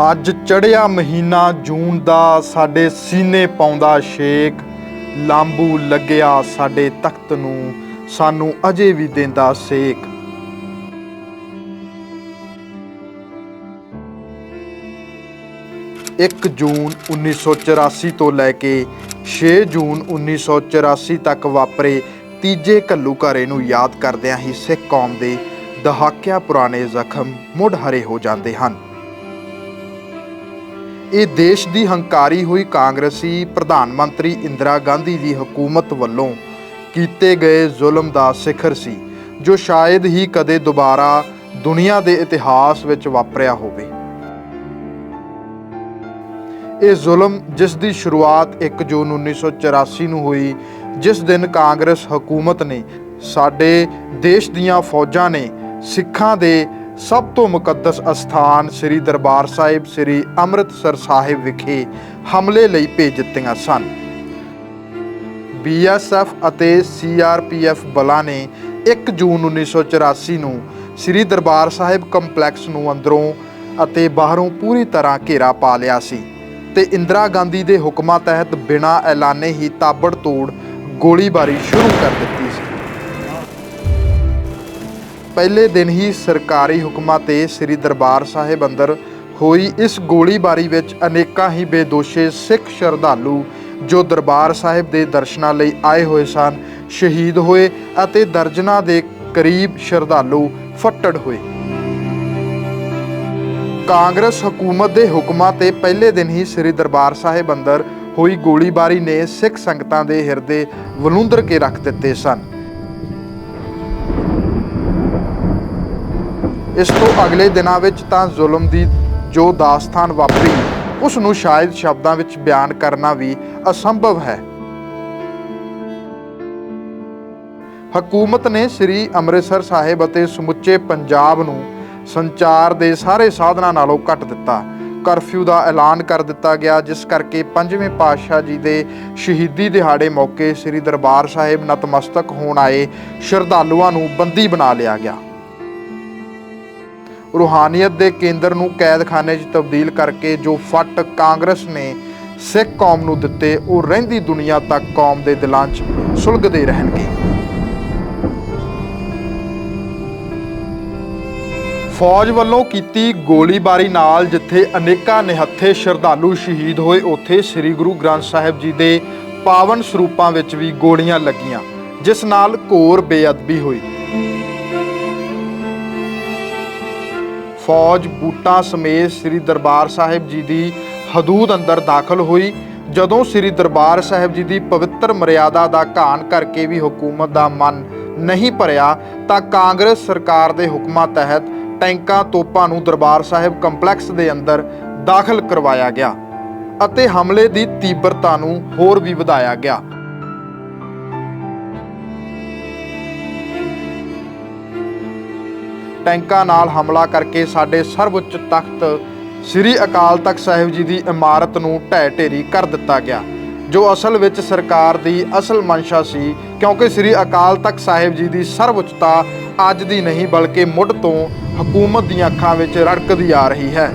ਅੱਜ ਚੜਿਆ ਮਹੀਨਾ ਜੂਨ ਦਾ ਸਾਡੇ ਸੀਨੇ ਪਾਉਂਦਾ ਸ਼ੇਕ, ਲਾਂਬੂ ਲੱਗਿਆ ਸਾਡੇ ਤਖਤ ਨੂੰ, ਸਾਨੂੰ ਅਜੇ ਵੀ ਦਿੰਦਾ ਸੇਕ। ਇੱਕ ਜੂਨ 1984 ਤੋਂ ਲੈ ਕੇ 6 ਜੂਨ 1984 ਤੱਕ ਵਾਪਰੇ ਤੀਜੇ ਘੱਲੂਘਾਰੇ ਨੂੰ ਯਾਦ ਕਰਦਿਆਂ ਹੀ ਸਿੱਖ ਕੌਮ ਦੇ ਦਹਾਕਿਆਂ ਪੁਰਾਣੇ ਜ਼ਖਮ ਮੁੜ ਹਰੇ ਹੋ ਜਾਂਦੇ ਹਨ। ਇਹ ਦੇਸ਼ ਦੀ ਹੰਕਾਰੀ ਹੋਈ ਕਾਂਗਰਸੀ ਪ੍ਰਧਾਨ ਮੰਤਰੀ ਇੰਦਰਾ ਗਾਂਧੀ ਦੀ ਹਕੂਮਤ ਵੱਲੋਂ ਕੀਤੇ ਗਏ ਜ਼ੁਲਮ ਦਾ ਸਿਖਰ ਸੀ, ਜੋ ਸ਼ਾਇਦ ਹੀ ਕਦੇ ਦੁਬਾਰਾ ਦੁਨੀਆ ਦੇ ਇਤਿਹਾਸ ਵਿੱਚ ਵਾਪਰਿਆ ਹੋਵੇ। ਇਹ ਜ਼ੁਲਮ ਜਿਸ ਦੀ ਸ਼ੁਰੂਆਤ 1 ਜੂਨ 1984 ਨੂੰ ਹੋਈ, ਜਿਸ ਦਿਨ ਕਾਂਗਰਸ ਹਕੂਮਤ ਨੇ ਸਾਡੇ ਦੇਸ਼ ਦੀਆਂ ਫੌਜਾਂ ਨੇ ਸਿੱਖਾਂ ਦੇ ਸਭ ਤੋਂ ਮੁਕੱਦਸ ਅਸਥਾਨ ਸ੍ਰੀ ਦਰਬਾਰ ਸਾਹਿਬ, ਸ੍ਰੀ ਅੰਮ੍ਰਿਤਸਰ ਸਾਹਿਬ ਵਿਖੇ ਹਮਲੇ ਲਈ ਭੇਜ ਦਿੱਤੀਆਂ ਸਨ। ਬੀਐਸਐਫ ਅਤੇ ਸੀਆਰਪੀਐਫ ਬਲਾਂ ਨੇ 1 ਜੂਨ 1984 ਨੂੰ ਸ੍ਰੀ ਦਰਬਾਰ ਸਾਹਿਬ ਕੰਪਲੈਕਸ ਨੂੰ ਅੰਦਰੋਂ ਅਤੇ ਬਾਹਰੋਂ ਪੂਰੀ ਤਰ੍ਹਾਂ ਘੇਰਾ ਪਾ ਲਿਆ ਸੀ ਤੇ ਇੰਦਰਾ ਗਾਂਧੀ ਦੇ ਹੁਕਮਾਂ ਤਹਿਤ ਬਿਨਾਂ ਐਲਾਨੇ ਹੀ ਤਾਬੜ ਤੋੜ ਗੋਲੀਬਾਰੀ ਸ਼ੁਰੂ ਕਰ ਦਿੱਤੀ ਪਹਿਲੇ ਦਿਨ ਹੀ ਸਰਕਾਰੀ ਹੁਕਮਾਂ ਤੇ ਸ੍ਰੀ ਦਰਬਾਰ ਸਾਹਿਬ ਅੰਦਰ ਹੋਈ ਇਸ ਗੋਲੀਬਾਰੀ ਵਿੱਚ ਅਨੇਕਾਂ ਹੀ ਬੇਦੋਸ਼ੇ, ਸਿੱਖ ਸ਼ਰਧਾਲੂ ਜੋ ਦਰਬਾਰ ਸਾਹਿਬ ਦੇ ਦਰਸ਼ਨਾਂ ਲਈ ਆਏ ਹੋਏ ਸਨ, ਸ਼ਹੀਦ ਹੋਏ ਅਤੇ ਦਰਜਨਾਂ ਦੇ ਕਰੀਬ ਸ਼ਰਧਾਲੂ ਫੱਟੜ ਹੋਏ। ਕਾਂਗਰਸ ਹਕੂਮਤ ਦੇ ਹੁਕਮਾਂ ਤੇ ਪਹਿਲੇ ਦਿਨ ਹੀ ਸ੍ਰੀ ਦਰਬਾਰ ਸਾਹਿਬ ਅੰਦਰ ਹੋਈ ਗੋਲੀਬਾਰੀ ਨੇ ਸਿੱਖ ਸੰਗਤਾਂ ਦੇ ਹਿਰਦੇ ਵਲੂੰਦਰ ਕੇ ਰੱਖ ਦਿੱਤੇ ਸਨ। ਇਸ ਤੋਂ ਅਗਲੇ ਦਿਨਾਂ ਵਿੱਚ ਤਾਂ ਜ਼ੁਲਮ ਦੀ ਜੋ ਦਾਸਤਾਨ ਵਾਪਰੀ, ਉਸ ਨੂੰ ਸ਼ਾਇਦ ਸ਼ਬਦਾਂ ਵਿੱਚ ਬਿਆਨ ਕਰਨਾ ਵੀ ਅਸੰਭਵ ਹੈ। ਹਕੂਮਤ ਨੇ ਸ੍ਰੀ ਅੰਮ੍ਰਿਤਸਰ ਸਾਹਿਬ ਅਤੇ ਸਮੁੱਚੇ ਪੰਜਾਬ ਨੂੰ ਸੰਚਾਰ ਦੇ ਸਾਰੇ ਸਾਧਨਾਂ ਨਾਲੋਂ ਕੱਟ ਦਿੱਤਾ। ਕਰਫਿਊ ਦਾ ਐਲਾਨ ਕਰ ਦਿੱਤਾ ਗਿਆ, ਜਿਸ ਕਰਕੇ ਪੰਜਵੇਂ ਪਾਤਸ਼ਾਹ ਜੀ ਦੇ ਸ਼ਹੀਦੀ ਦਿਹਾੜੇ ਮੌਕੇ ਸ੍ਰੀ ਦਰਬਾਰ ਸਾਹਿਬ ਨਤਮਸਤਕ ਹੋਣ ਆਏ ਸ਼ਰਧਾਲੂਆਂ ਨੂੰ ਬੰਦੀ ਬਣਾ ਲਿਆ ਗਿਆ। ਰੂਹਾਨੀਅਤ ਦੇ ਕੇਂਦਰ ਨੂੰ ਕੈਦਖਾਨੇ 'ਚ ਤਬਦੀਲ ਕਰਕੇ ਜੋ ਫੱਟ ਕਾਂਗਰਸ ਨੇ ਸਿੱਖ ਕੌਮ ਨੂੰ ਦਿੱਤੇ, ਉਹ ਰਹਿੰਦੀ ਦੁਨੀਆ ਤੱਕ ਕੌਮ ਦੇ ਦਿਲਾਂ 'ਚ ਸੁਲਗਦੇ ਰਹਿਣਗੇ। ਫੌਜ ਵੱਲੋਂ ਕੀਤੀ ਗੋਲੀਬਾਰੀ ਨਾਲ ਜਿੱਥੇ ਅਨੇਕਾਂ ਨਿਹੱਥੇ ਸ਼ਰਧਾਲੂ ਸ਼ਹੀਦ ਹੋਏ, ਉੱਥੇ ਸ੍ਰੀ ਗੁਰੂ ਗ੍ਰੰਥ ਸਾਹਿਬ ਜੀ ਦੇ ਪਾਵਨ ਸਰੂਪਾਂ ਵਿੱਚ ਵੀ ਗੋਲੀਆਂ ਲੱਗੀਆਂ, ਜਿਸ ਨਾਲ ਘੋਰ ਬੇਅਦਬੀ ਹੋਈ। ਫੌਜ ਬੂਟਾਂ ਸਮੇਤ ਸ੍ਰੀ ਦਰਬਾਰ ਸਾਹਿਬ ਜੀ ਦੀ ਹਦੂਦ ਅੰਦਰ ਦਾਖਲ ਹੋਈ। ਜਦੋਂ ਸ੍ਰੀ ਦਰਬਾਰ ਸਾਹਿਬ ਜੀ ਦੀ ਪਵਿੱਤਰ ਮਰਿਆਦਾ ਦਾ ਘਾਣ ਕਰਕੇ ਵੀ ਹਕੂਮਤ ਦਾ ਮਨ ਨਹੀਂ ਭਰਿਆ, ਤਾਂ ਕਾਂਗਰਸ ਸਰਕਾਰ ਦੇ ਹੁਕਮਾਂ ਤਹਿਤ ਟੈਂਕਾਂ ਤੋਪਾਂ ਨੂੰ ਦਰਬਾਰ ਸਾਹਿਬ ਕੰਪਲੈਕਸ ਦੇ ਅੰਦਰ ਦਾਖਲ ਕਰਵਾਇਆ ਗਿਆ ਅਤੇ ਹਮਲੇ ਦੀ ਤੀਬਰਤਾ ਨੂੰ ਹੋਰ ਵੀ ਵਧਾਇਆ ਗਿਆ। ਟੈਂਕਾਂ ਨਾਲ ਹਮਲਾ ਕਰਕੇ ਸਾਡੇ ਸਰਵਉੱਚ ਤਖਤ ਸ੍ਰੀ ਅਕਾਲ ਤਖਤ ਸਾਹਿਬ ਜੀ ਦੀ ਇਮਾਰਤ ਨੂੰ ਢਹਿ ਢੇਰੀ ਕਰ ਦਿੱਤਾ ਗਿਆ, ਜੋ ਅਸਲ ਵਿੱਚ ਸਰਕਾਰ ਦੀ ਅਸਲ ਮਨਸ਼ਾ ਸੀ, ਕਿਉਂਕਿ ਸ੍ਰੀ ਅਕਾਲ ਤਖਤ ਸਾਹਿਬ ਜੀ ਦੀ ਸਰਵਉੱਚਤਾ ਅੱਜ ਦੀ ਨਹੀਂ, ਬਲਕਿ ਮੁੱਢ ਤੋਂ ਹਕੂਮਤ ਦੀਆਂ ਅੱਖਾਂ ਵਿੱਚ ਰੜਕਦੀ ਆ ਰਹੀ ਹੈ।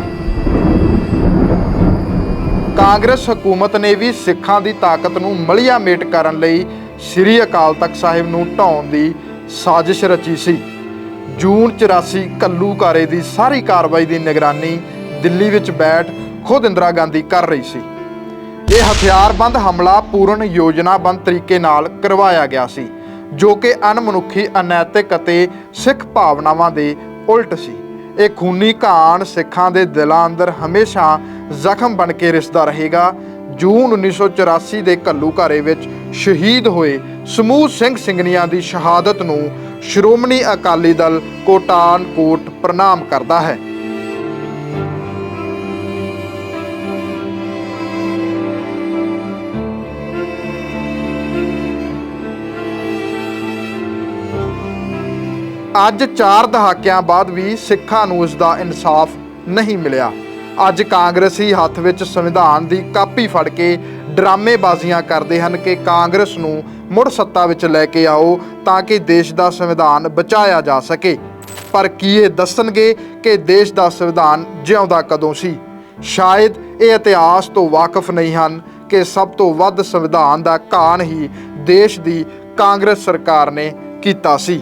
ਕਾਂਗਰਸ ਹਕੂਮਤ ਨੇ ਵੀ ਸਿੱਖਾਂ ਦੀ ਤਾਕਤ ਨੂੰ ਮਲੀਆ ਮੇਟ ਕਰਨ ਲਈ ਸ੍ਰੀ ਅਕਾਲ ਤਖਤ ਸਾਹਿਬ ਨੂੰ ਢਾਉਣ ਦੀ ਸਾਜ਼ਿਸ਼ ਰਚੀ ਸੀ। ਜੂਨ 84 ਕੱਲੂਕਾਰੇ ਦੀ ਸਾਰੀ ਕਾਰਵਾਈ ਦੀ ਨਿਗਰਾਨੀ ਦਿੱਲੀ ਵਿੱਚ ਬੈਠ ਖੁਦ ਇੰਦਰਾ ਗਾਂਧੀ ਕਰ ਰਹੀ ਸੀ। ਇਹ ਹਥਿਆਰਬੰਦ ਹਮਲਾ ਪੂਰਨ ਯੋਜਨਾਬੰਦ ਤਰੀਕੇ ਨਾਲ ਕਰਵਾਇਆ ਗਿਆ ਸੀ, ਜੋ ਕਿ ਅਨਮਨੁੱਖੀ ਅਨੈਤਿਕ ਅਤੇ ਸਿੱਖ ਭਾਵਨਾਵਾਂ ਦੇ ਉਲਟ ਸੀ। ਇਹ ਖੂਨੀ ਘਾਣ ਸਿੱਖਾਂ ਦੇ ਦਿਲਾਂ ਅੰਦਰ ਹਮੇਸ਼ਾ ਜ਼ਖਮ ਬਣ ਕੇ ਰਿਸਦਾ ਰਹੇਗਾ। ਜੂਨ 1984 ਦੇ ਘੱਲੂਘਾਰੇ ਵਿੱਚ ਸ਼ਹੀਦ ਹੋਏ ਸਮੂਹ ਸਿੰਘ ਸਿੰਘਣੀਆਂ ਦੀ ਸ਼ਹਾਦਤ ਨੂੰ ਸ਼੍ਰੋਮਣੀ ਅਕਾਲੀ ਦਲ ਕੋਟਾਨ ਕੋਟ ਪ੍ਰਣਾਮ ਕਰਦਾ ਹੈ। ਅੱਜ 4 ਦਹਾਕਿਆਂ ਬਾਅਦ ਵੀ ਸਿੱਖਾਂ ਨੂੰ ਇਸ ਦਾ ਇਨਸਾਫ ਨਹੀਂ ਮਿਲਿਆ। ਅੱਜ ਕਾਂਗਰਸੀ ਹੱਥ ਵਿੱਚ ਸੰਵਿਧਾਨ ਦੀ ਕਾਪੀ ਫੜ ਕੇ ਡਰਾਮੇਬਾਜ਼ੀਆਂ ਕਰਦੇ ਹਨ ਕਿ ਕਾਂਗਰਸ ਨੂੰ ਮੁੜ ਸੱਤਾ ਵਿੱਚ ਲੈ ਕੇ ਆਓ ਤਾਂ ਕਿ ਦੇਸ਼ ਦਾ ਸੰਵਿਧਾਨ ਬਚਾਇਆ ਜਾ ਸਕੇ। ਪਰ ਕੀ ਇਹ ਦੱਸਣਗੇ ਕਿ ਦੇਸ਼ ਦਾ ਸੰਵਿਧਾਨ ਜਿਉਂਦਾ ਕਦੋਂ ਸੀ? ਸ਼ਾਇਦ ਇਹ ਇਤਿਹਾਸ ਤੋਂ ਵਾਕਿਫ ਨਹੀਂ ਹਨ ਕਿ ਸਭ ਤੋਂ ਵੱਧ ਸੰਵਿਧਾਨ ਦਾ ਕਾਨ ਹੀ ਦੇਸ਼ ਦੀ ਕਾਂਗਰਸ ਸਰਕਾਰ ਨੇ ਕੀਤਾ ਸੀ।